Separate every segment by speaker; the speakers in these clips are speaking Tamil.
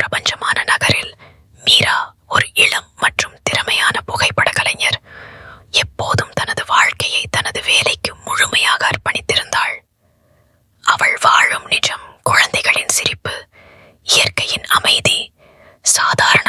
Speaker 1: பிரபஞ்சமான நகரில் மீரா ஒரு இளம் மற்றும் திறமையான புகைப்பட கலைஞர். எப்போதும் தனது வாழ்க்கையை தனது வேலைக்கு முழுமையாக அர்ப்பணித்திருந்தாள். அவள் வாழும் நிஜம் குழந்தைகளின் சிரிப்பு இயற்கையின் அமைதி சாதாரண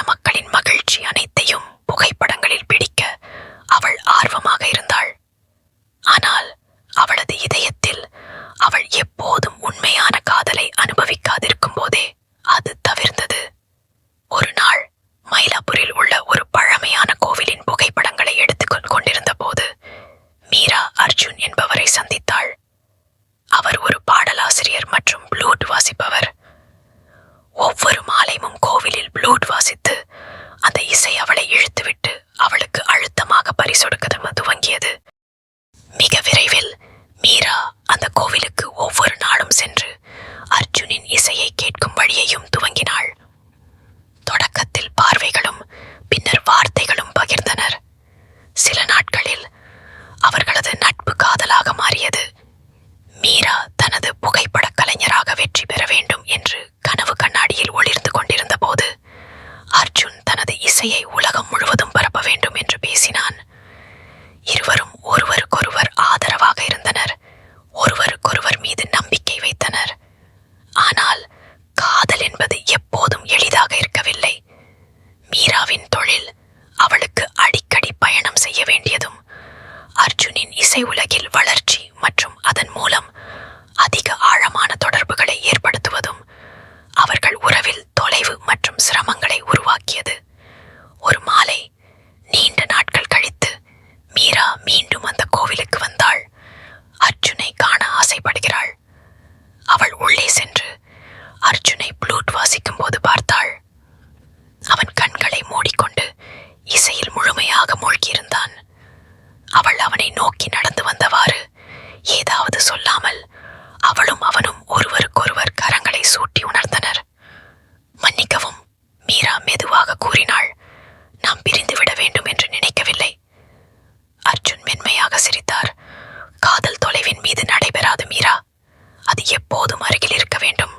Speaker 1: இசை உலகில் வளர்ச்சி மற்றும் அதன் மூலம் அதிக ஆழமான தொடர்புகளை ஏற்படுத்துவதும் அவர்கள் உறவில் தொலைவு மற்றும் சிரமங்களை உருவாக்கியது. ஒரு மாலை நீண்ட நாட்கள் கழித்து மீரா மீண்டும் அந்த கோவிலுக்கு வந்தாள். அர்ஜுனை காண ஆசைப்படுகிறாள். அவள் உள்ளே சென்று அர்ஜுனை ப்ளூட் வாசிக்கும் போது பார்த்தாள். அவன் கண்களை மூடிக்கொண்டு இசையில் முழுமையாக மூழ்கியிருந்தான். அவள் அவனை நோக்கி நடந்து வந்தவாறு. ஏதாவது சொல்லாமல் அவளும் அவனும் ஒருவருக்கொருவர் கரங்களை சூட்டி உணர்ந்தனர். மன்னிக்கவும் மீரா மெதுவாக கூறினாள் நாம் பிரிந்து விட வேண்டும் என்று நினைக்கவில்லை. அர்ஜுன் மென்மையாக சிரித்தார். காதல் தொலைவின் மீது நடைபெறாது மீரா. அது எப்போதும் அருகில் இருக்க வேண்டும்.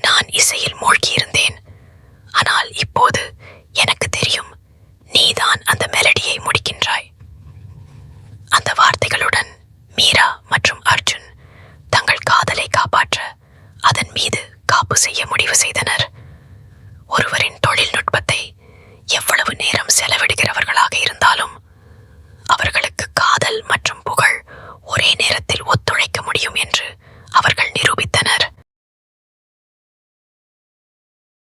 Speaker 1: நான் இசையில் மூழ்கியிருந்தேன். ஆனால் இப்போது எனக்கு தெரியும் நீதான் அந்த மெலடியை முடிக்கின்றாய் அந்த வார்த்தைகளுடன் மீரா மற்றும் அர்ஜுன் தங்கள் காதலை காப்பாற்ற அதன் மீது காப்பு செய்ய முடிவு செய்தனர்.